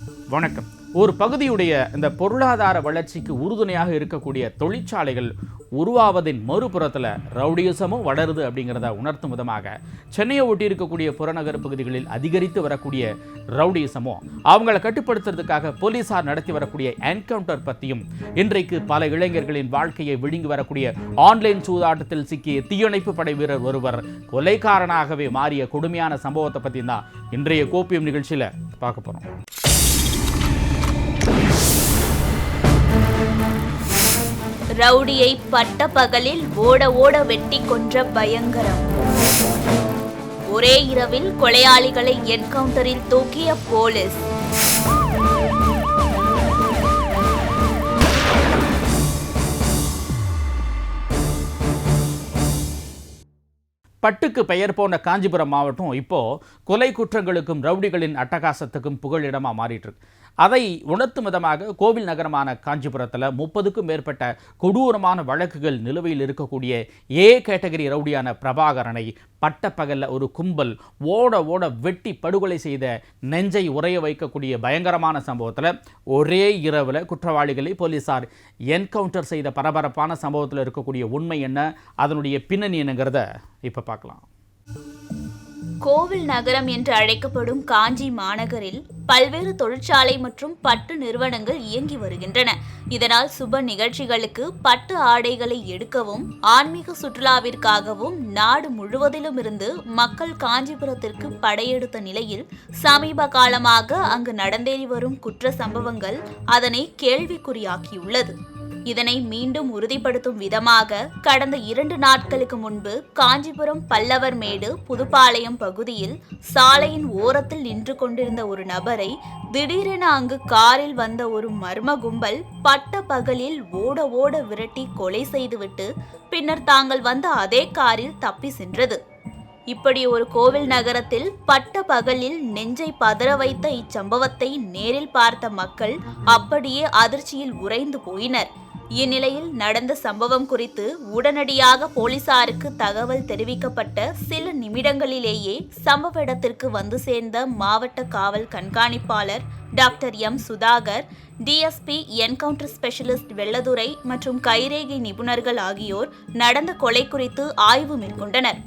வணக்கம். ஒரு பகுதியுடைய இந்த பொருளாதார வளர்ச்சிக்கு உறுதுணையாக இருக்கக்கூடிய தொழிற்சாலைகள் உருவாவதின் மறுபுறத்தில் ரவுடியசமும் வளருது அப்படிங்கிறத உணர்த்தும் விதமாக சென்னையை ஒட்டி இருக்கக்கூடிய புறநகர் பகுதிகளில் அதிகரித்து வரக்கூடிய ரவுடியசமும் அவங்கள கட்டுப்படுத்துறதுக்காக போலீசார் நடத்தி வரக்கூடிய என்கவுண்டர் பற்றியும் இன்றைக்கு பல இளைஞர்களின் வாழ்க்கையை விழுங்கி வரக்கூடிய ஆன்லைன் சூதாட்டத்தில் சிக்கிய தீயணைப்பு படை வீரர் ஒருவர் கொலைக்காரனாகவே மாறிய கொடுமையான சம்பவத்தை பற்றி தான் இன்றைய கோப்பியம் நிகழ்ச்சியில் பார்க்க போகிறோம் ரவுடியை பட்ட பகலில் ஓட ஓட வெட்டி கொன்ற பயங்கரம். ஒரே இரவில் கொலையாளிகளை என்கவுண்டரில் தூக்கிய போலீஸ். பட்டுக்கு பெயர் போன காஞ்சிபுரம் மாவட்டம் இப்போ கொலை குற்றங்களுக்கும் ரவுடிகளின் அட்டகாசத்துக்கும் புகழிடமா மாறிட்டு இருக்கு. அதை உணர்த்தும் விதமாக கோவில் நகரமான காஞ்சிபுரத்தில் முப்பதுக்கும் மேற்பட்ட கொடூரமான வழக்குகள் நிலுவையில் இருக்கக்கூடிய ஏ கேட்டகரி ரவுடியான பிரபாகரனை பட்டப்பகலில் ஒரு கும்பல் ஓட ஓட வெட்டி படுகொலை செய்த நெஞ்சை உறைய வைக்கக்கூடிய பயங்கரமான சம்பவத்தில் ஒரே இரவில் குற்றவாளிகளை போலீசார் என்கவுண்டர் செய்த பரபரப்பான சம்பவத்தில் இருக்கக்கூடிய உண்மை என்ன? அதனுடைய பின்னணி என்னங்கிறத இப்போ பார்க்கலாம். கோவில் நகரம் என்று அழைக்கப்படும் காஞ்சி மாநகரில் பல்வேறு தொழிற்சாலை மற்றும் பட்டு நிறுவனங்கள் இயங்கி வருகின்றன. இதனால் சுப நிகழ்ச்சிகளுக்கு பட்டு ஆடைகளை எடுக்கவும் ஆன்மீக சுற்றுலாவிற்காகவும் நாடு முழுவதிலும் இருந்து மக்கள் காஞ்சிபுரத்திற்கு படையெடுத்த நிலையில் சமீப காலமாக அங்கு நடந்தேறி வரும் குற்ற சம்பவங்கள் அதனை கேள்விக்குறியாக்கியுள்ளது. இதனை மீண்டும் உறுதிப்படுத்தும் விதமாக கடந்த இரண்டு நாட்களுக்கு முன்பு காஞ்சிபுரம் பல்லவர் மேடு புதுப்பாளையம் பகுதியில் சாலையின் ஓரத்தில் நின்று கொண்டிருந்த ஒரு நபரை திடீரென அங்கு காரில் வந்த ஒரு மர்ம கும்பல் பட்ட பகலில் ஓட ஓட விரட்டி கொலை செய்துவிட்டு பின்னர் தாங்கள் வந்த அதே காரில் தப்பி சென்றது. இப்படி ஒரு கோவில் நகரத்தில் பட்ட பகலில் நெஞ்சை பதற வைத்த இச்சம்பவத்தை நேரில் பார்த்த மக்கள் அப்படியே அதிர்ச்சியில் உறைந்து போயினர். இந்நிலையில் நடந்த சம்பவம் குறித்து உடனடியாக போலீசாருக்கு தகவல் தெரிவிக்கப்பட்ட சில நிமிடங்களிலேயே சம்பவ இடத்திற்கு வந்து சேர்ந்த மாவட்ட காவல் கண்காணிப்பாளர் doctor M. Sudhakar DSP encounter specialist Vellathurai மற்றும் கைரேகை நிபுணர்கள் ஆகியோர் நடந்த கொலை குறித்து ஆய்வு மேற்கொண்டனர்.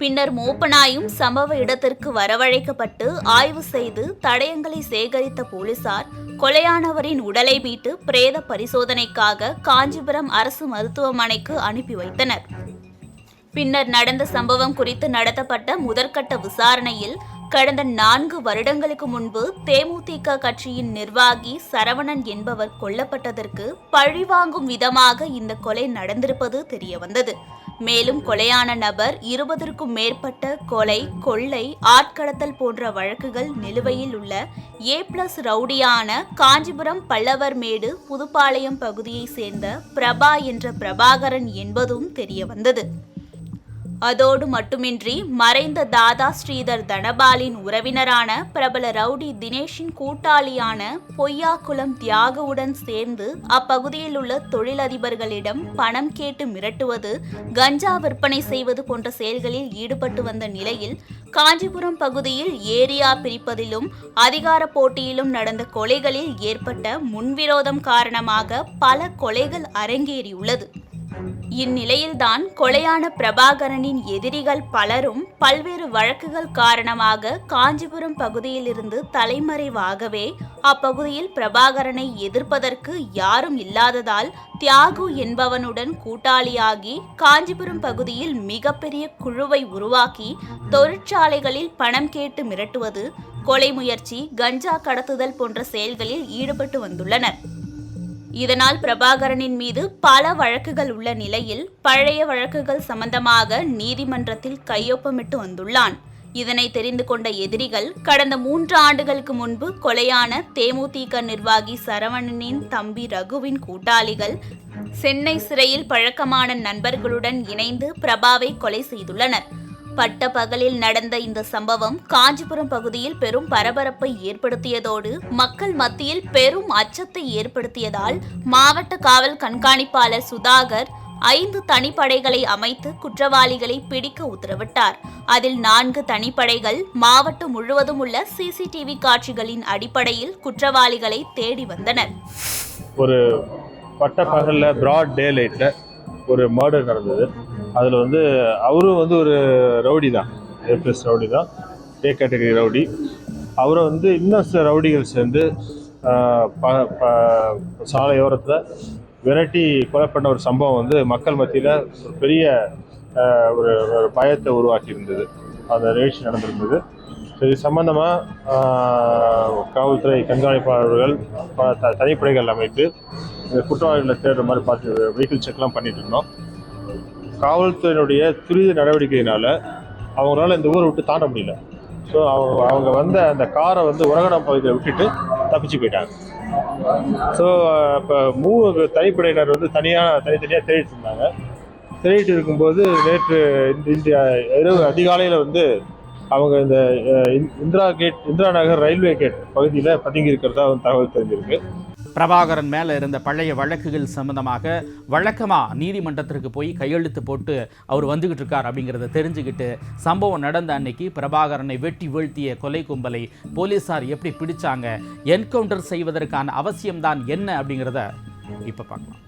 பின்னர் மூப்பனாயும் சம்பவ இடத்திற்கு வரவழைக்கப்பட்டு ஆய்வு செய்து தடயங்களை சேகரித்த போலீசார் கொலையானவரின் உடலை மீட்டு பிரேத பரிசோதனைக்காக காஞ்சிபுரம் அரசு மருத்துவமனைக்கு அனுப்பி வைத்தனர். பின்னர் நடந்த சம்பவம் குறித்து நடத்தப்பட்ட முதற்கட்ட விசாரணையில் கடந்த நான்கு வருடங்களுக்கு முன்பு தேமுதிக கட்சியின் நிர்வாகி சரவணன் என்பவர் கொல்லப்பட்டதற்கு பழிவாங்கும் விதமாக இந்த கொலை நடந்திருப்பது தெரியவந்தது. மேலும் கொலையான நபர் இருபதற்கும் மேற்பட்ட கொலை கொள்ளை ஆட்கடத்தல் போன்ற வழக்குகள் நிலுவையில் உள்ள ஏ பிளஸ் ரவுடியான காஞ்சிபுரம் பல்லவர்மேடு புதுப்பாளையம் பகுதியைச் சேர்ந்த பிரபா என்ற பிரபாகரன் என்பதும் தெரியவந்தது அதோடு மட்டுமின்றி மறைந்த தாதா ஸ்ரீதர் தனபாலின் உறவினரான பிரபல ரவுடி தினேஷின் கூட்டாளியான பொய்யாக்குளம் தியாகவுடன் சேர்ந்து அப்பகுதியில் உள்ள தொழிலதிபர்களிடம் பணம் கேட்டு மிரட்டுவது கஞ்சா விற்பனை செய்வது போன்ற செயல்களில் ஈடுபட்டு வந்த நிலையில் காஞ்சிபுரம் பகுதியில் ஏரியா பிரிப்பதிலும் அதிகார போட்டியிலும் நடந்த கொலைகளில் ஏற்பட்ட முன்விரோதம் காரணமாக பல கொலைகள் அரங்கேறியுள்ளது. இந்நிலையில்தான் கொலையான பிரபாகரனின் எதிரிகள் பலரும் பல்வேறு வழக்குகள் காரணமாக காஞ்சிபுரம் பகுதியிலிருந்து தலைமறைவாகவே அப்பகுதியில் பிரபாகரனை எதிர்ப்பதற்கு யாரும் இல்லாததால் தியாகு என்பவனுடன் கூட்டாளியாகி காஞ்சிபுரம் பகுதியில் மிகப்பெரிய குழுவை உருவாக்கி தொழிற்சாலைகளில் பணம் கேட்டு மிரட்டுவது கொலை முயற்சி கஞ்சா கடத்துதல் போன்ற செயல்களில் ஈடுபட்டு வந்துள்ளனர். இதனால் பிரபாகரனின் மீது பல வழக்குகள் உள்ள நிலையில் பழைய வழக்குகள் சம்பந்தமாக நீதிமன்றத்தில் கையொப்பமிட்டு வந்துள்ளான். இதனை தெரிந்து கொண்ட எதிரிகள் கடந்த மூன்று ஆண்டுகளுக்கு முன்பு கொலையான தேமுதிக நிர்வாகி சரவணனின் தம்பி ரகுவின் கூட்டாளிகள் சென்னை சிறையில் பழக்கமான நண்பர்களுடன் இணைந்து பிரபாவை கொலை செய்துள்ளனர். பட்ட பகலில் நடந்த இந்த சம்பவம் காஞ்சிபுரம் பகுதியில் பெரும் பரபரப்பை ஏற்படுத்தியதோடு மக்கள் மத்தியில் பெரும் அச்சத்தை ஏற்படுத்தியதால் மாவட்ட காவல் கண்காணிப்பாளர் சுதாகர் ஐந்து தனிப்படைகளை அமைத்து குற்றவாளிகளை பிடிக்க உத்தரவிட்டார். அதில் நான்கு தனிப்படைகள் மாவட்டம் முழுவதும் உள்ள சிசிடிவி காட்சிகளின் அடிப்படையில் குற்றவாளிகளை தேடி வந்தனர். ஒரு பட்ட பகலில் ப்ராட் டே லைட்டில் ஒரு மர்டர் நடந்தது. அதில் வந்து அவரும் வந்து ஒரு ரவுடி தான். ஏபிஎஸ் ரவுடி தான். A category rowdy. அவரை வந்து இன்னும் சில ரவுடிகள் சேர்ந்து ப ப- சாலையோரத்தில் விரட்டி கொலை பண்ண ஒரு சம்பவம் வந்து மக்கள் மத்தியில் ஒரு பெரிய ஒரு ஒரு பயத்தை உருவாக்கி இருந்தது அந்த நிகழ்ச்சி நடந்திருந்தது. ஸோ இது சம்பந்தமாக காவல்துறை கண்காணிப்பாளர்கள் த- தனிப்படைகள் அமைத்து குற்றவாளிகளை தேடுற மாதிரி பார்த்து வெஹிக்கிள் செக்லாம் பண்ணிட்டு இருந்தோம். காவல்துறையினுடைய துரித நடவடிக்கையினால் அவங்களால இந்த ஊரை விட்டு தாண்ட முடியல. ஸோ அவங்க அவங்க வந்த அந்த காரை வந்து உரகடம் பகுதியில் விட்டுட்டு தப்பிச்சு போயிட்டாங்க. ஸோ இப்போ மூணு தனிப்படையினர் வந்து தனியாக தனித்தனியாக தேடிட்டு இருந்தாங்க. தேடிட்டு இருக்கும்போது நேற்று இந்த இரவு அதிகாலையில் வந்து அவங்க இந்த இந்- Indira gate Indira Nagar railway gate பகுதியில் பதுங்கி இருக்கிறதா வந்து தகவல் தெரிஞ்சிருக்கு. பிரபாகரன் மேலே இருந்த பழைய வழக்குகள் சம்பந்தமாக வழக்கமாக நீதிமன்றத்திற்கு போய் கையெழுத்து போட்டு அவர் வந்துக்கிட்டு இருக்கார் அப்படிங்கிறத தெரிஞ்சுக்கிட்டு சம்பவம் நடந்த அன்னைக்கு பிரபாகரனை வெட்டி வீழ்த்திய கொலை கும்பலை போலீஸார் எப்படி பிடிச்சாங்க என்கவுண்டர் செய்வதற்கான அவசியம்தான் என்ன அப்படிங்கிறத இப்போ பார்க்கலாம்.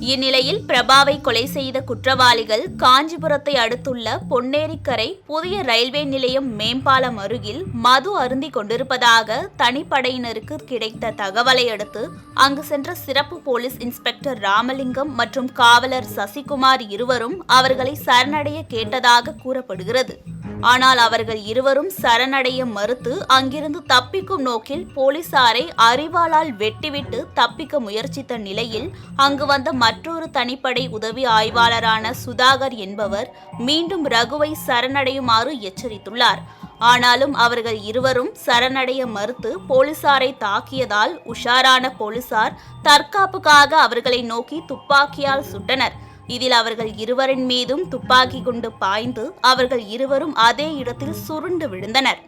இந்நிலையில் பிரபாவை கொலை செய்த குற்றவாளிகள் காஞ்சிபுரத்தை அடுத்துள்ள பொன்னேரிக்கரை புதிய ரயில்வே நிலையம் மேம்பாலம் அருகில் மது அருந்திக் கொண்டிருப்பதாக தனிப்படையினருக்கு கிடைத்த தகவலை அடுத்து அங்கு சென்ற சிறப்பு போலீஸ் இன்ஸ்பெக்டர் ராமலிங்கம் மற்றும் காவலர் சசிகுமார் இருவரும் அவர்களை சரணடைய கேட்டதாக கூறப்படுகிறது. ஆனால் அவர்கள் இருவரும் சரணடைய மறுத்து அங்கிருந்து தப்பிக்கும் நோக்கில் போலீசாரை அறிவாளால் வெட்டிவிட்டு தப்பிக்க முயற்சித்த நிலையில் அங்கு வந்த மற்றொரு தனிப்படை உதவி ஆய்வாளரான சுதாகர் என்பவர் மீண்டும் ரகுவை சரணடையுமாறு எச்சரித்துள்ளார். ஆனாலும் அவர்கள் இருவரும் சரணடைய மறுத்து போலீசாரை தாக்கியதால் உஷாரான போலீசார் தற்காப்புக்காக அவர்களை நோக்கி துப்பாக்கியால் சுட்டனர். இதில் அவர்கள் இருவரின் மீதும் துப்பாக்கி குண்டு பாய்ந்து அவர்கள் இருவரும் அதே இடத்தில் சுருண்டு விழுந்தனர்.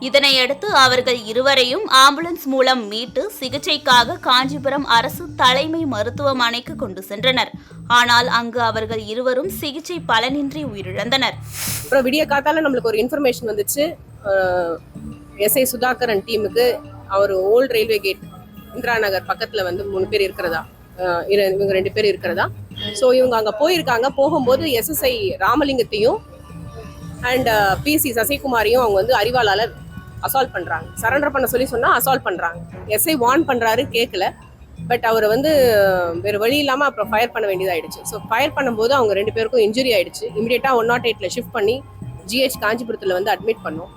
இதனையடுத்து அவர்கள் இருவரையும் ஆம்புலன்ஸ் மூலம் மீட்டு சிகிச்சைக்காக காஞ்சிபுரம் அரசு தலைமை மருத்துவமனைக்கு கொண்டு சென்றனர். ஆனால் அங்கு அவர்கள் இருவரும் சிகிச்சை பலனின்றி உயிரிழந்தனர். அப்புறம் விடிய காத்தால நம்மளுக்கு ஒரு இன்ஃபர்மேஷன் வந்துச்சு. எஸ்ஐ சுதாகரன் டீமுக்கு அவர் old railway gate Indira Nagar பக்கத்துல வந்து மூணு பேர் இருக்கிறதா? இர- இவங்க ரெண்டு பேர் இருக்கிறதா? ஸோ இவங்க அங்க போயிருக்காங்க. போகும்போது எஸ்எஸ்ஐ ராமலிங்கத்தையும் அண்ட் பிசி சசிகுமாரையும் அவங்க வந்து அறிவாளர் அசால்ட் பண்ணுறாங்க சரண்டர் பண்ண சொல்லி சொன்னால் அசால்ட் பண்ணுறாங்க எஸ்ஐ வார்ன் பண்ணுறாரு கேட்கல பட் அவரை வந்து வேறு வழி இல்லாமல் அப்புறம் ஃபயர் பண்ண வேண்டியதாகிடுச்சு ஸோ ஃபயர் பண்ணும்போது அவங்க ரெண்டு பேருக்கும் இன்ஜுரி ஆயிடுச்சு. இமீடியட்டாக ஒன் நாட் எயிட்டில் ஷிஃப்ட் பண்ணி ஜிஹெச் காஞ்சிபுரத்தில் வந்து அட்மிட் பண்ணோம்.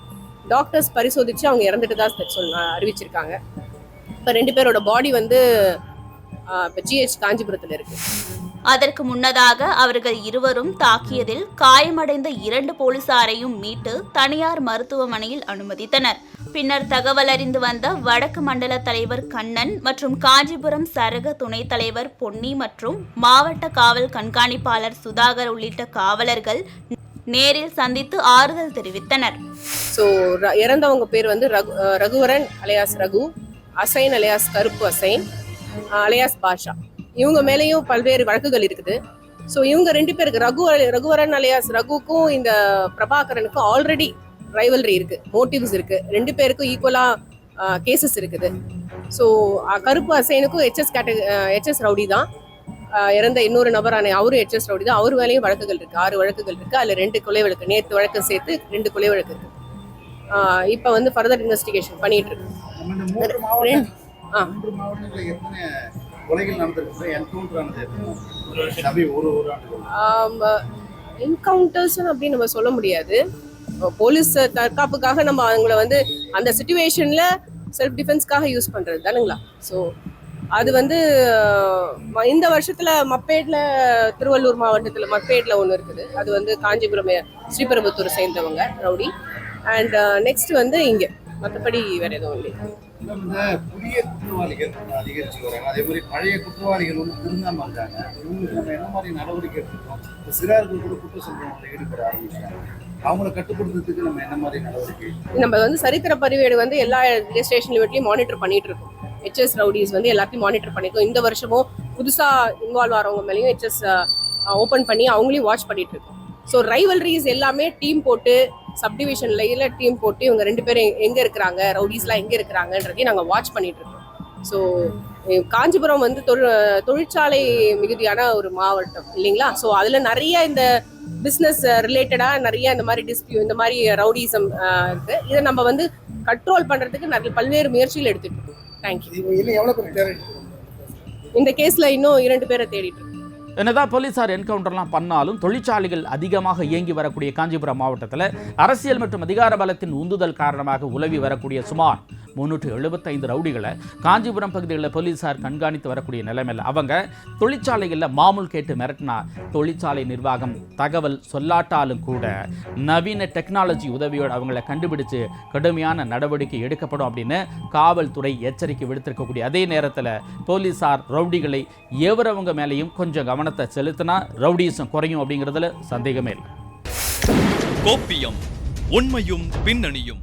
டாக்டர்ஸ் பரிசோதிச்சு அவங்க இறந்துட்டு தான் சொன்ன அறிவிச்சிருக்காங்க. இப்போ ரெண்டு பேரோட பாடி வந்து இப்போ ஜிஹெச் காஞ்சிபுரத்தில் இருக்குது அதற்கு முன்னதாக அவர்கள் இருவரும் தாக்கியதில் காயமடைந்த இரண்டு போலீசாரையும் மீட்டு தனியார் மருத்துவமனையில் அனுமதித்தனர். பின்னர் தகவல் அறிந்து வந்த வடக்கு மண்டல தலைவர் கண்ணன் மற்றும் காஞ்சிபுரம் சரக துணைத் தலைவர் பொன்னி மற்றும் மாவட்ட காவல் கண்காணிப்பாளர் சுதாகர் உள்ளிட்ட காவலர்கள் நேரில் சந்தித்து ஆறுதல் தெரிவித்தனர். ஸோ இறந்தவங்க பேர் வந்து Raghu Raghuvaran alias Raghu Asain alias Karuppu Asain alias பாஷா. இவங்க மேலேயும் பல்வேறு வழக்குகள் இருக்குது. ஸோ இவங்க ரெண்டு பேருக்கு ரகு ரகுவரன் அலையாஸ் ரகுக்கும் இந்த பிரபாகரனுக்கும் ஆல்ரெடி ரைவல்ரி இருக்கு மோட்டிவ்ஸ் இருக்கு. ரெண்டு பேருக்கும் ஈக்குவலா கேசஸ் இருக்குது. ஸோ கருப்பு அசைனுக்கும் ஹெச்எஸ் கேட்டகரி ஹெச்எஸ் ரவுடி தான். இறந்த இன்னொரு நபரான அவரும் ஹெச்எஸ் ரவுடி தான். அவர் மேலேயும் வழக்குகள் இருக்கு ஆறு வழக்குகள் இருக்கு. அதுல ரெண்டு கொலை வழக்கு நேற்று வழக்கு சேர்த்து ரெண்டு கொலை வழக்கு இருக்கு. இப்ப வந்து ஃபர்தர் இன்வெஸ்டிகேஷன் பண்ணிட்டு இருக்கு ஆ. கொலைகள் நடந்திருக்கிற என்கவுண்டர் ஆனது ஒரு ஒரு என்கவுண்டர்ஸ் அப்படின்னு நம்ம சொல்ல முடியாது. போலீஸ் தற்காப்புக்காக நம்ம அவங்கள வந்து அந்த சுச்சுவேஷன்ல செல்ஃப் டிஃபென்ஸ்க்காக யூஸ் பண்றது தானுங்களா? ஸோ அது வந்து இந்த வருஷத்துல மப்பேட்ல திருவள்ளூர் மாவட்டத்துல மப்பேட்ல ஒன்று இருக்குது. அது வந்து காஞ்சிபுரம் ஸ்ரீபெரும்புத்தூர் சேர்ந்தவங்க ரவுடி. அண்ட் நெக்ஸ்ட் வந்து இங்க. மற்றபடி வேற எதுவும் இல்லை இந்த புதிய குற்றவாளிகள் அதிகரிச்சு வராங்க. அதே மாதிரி பழைய குற்றவாளிகள் வந்து திருந்தாம இருக்காங்க இவங்களுக்கு நம்ம என்ன மாதிரி நடவடிக்கை எடுத்துக்கோம் இப்போ சிறார்கள் கூட குற்ற சம்பவத்தில் ஈடுபட ஆரம்பிச்சாங்க அவங்கள கட்டுப்படுத்துறதுக்கு நம்ம என்ன மாதிரி நடவடிக்கை நம்ம வந்து சரித்திர பதிவேடு வந்து எல்லா ஸ்டேஷன் லிமிட்லையும் மானிட்டர் பண்ணிட்டு இருக்கோம். ஹெச்எஸ் ரவுடிஸ் வந்து எல்லாத்தையும் மானிட்டர் பண்ணிருக்கோம். இந்த வருஷமும் புதுசாக இன்வால்வ் ஆகிறவங்க மேலேயும் ஹெச்எஸ் ஓப்பன் பண்ணி அவங்களையும் வாட்ச் பண்ணிட்டு இருக்கோம். ஸோ ரைவல்ரிஸ் எல்லாமே டீம் போட்டு சப்டிவிஷன்ல இல்லை டீம் போட்டு இவங்க ரெண்டு பேரும் எங்க- இருக்கிறாங்க? ரவுடிஸ்லாம் எங்க இருக்கிறாங்கன்றதையும் நாங்கள் வாட்ச் பண்ணிட்டு இருக்கோம் ஸோ காஞ்சிபுரம் வந்து தொழில் தொழிற்சாலை மிகுதியான ஒரு மாவட்டம் இல்லைங்களா? ஸோ அதில் நிறைய இந்த பிஸ்னஸ் ரிலேட்டடாக நிறைய இந்த மாதிரி டிஸ்பியூ இந்த மாதிரி ரவுடிசம் இருக்கு. இதை நம்ம வந்து கண்ட்ரோல் பண்ணுறதுக்கு நிறைய பல்வேறு முயற்சிகள் எடுத்துட்டு இருக்கோம் தேங்க்யூ இந்த கேஸில் இன்னும் இரண்டு பேரை தேடிட்டு என்னதான் போலீசார் என்கவுண்டர்லாம் பண்ணாலும் தொழிற்சாலைகள் அதிகமாக இயங்கி வரக்கூடிய காஞ்சிபுரம் மாவட்டத்தில் அரசியல் மற்றும் அதிகார பலத்தின் உந்துதல் காரணமாக உலவி வரக்கூடிய சுமார் முன்னூற்று எழுபத்தைந்து ரவுடிகளை காஞ்சிபுரம் பகுதிகளில் போலீசார் கண்காணித்து வரக்கூடிய நிலைமையில் அவங்க தொழிற்சாலைகளில் மாமூல் கேட்டு மிரட்டினா தொழிற்சாலை நிர்வாகம் தகவல் சொல்லாட்டாலும் கூட நவீன டெக்னாலஜி உதவியோடு அவங்களை கண்டுபிடிச்சு கடுமையான நடவடிக்கை எடுக்கப்படும் அப்படின்னு காவல்துறை எச்சரிக்கை விடுத்திருக்கக்கூடிய அதே நேரத்தில் போலீசார் ரவுடிகளை எவரவங்க மேலேயும் கொஞ்சம் கவனத்தை செலுத்தினா ரவுடிசம் குறையும் அப்படிங்கிறதுல சந்தேகமே இல்லை. கோப்பியம் உண்மையும் பின்னணியும்.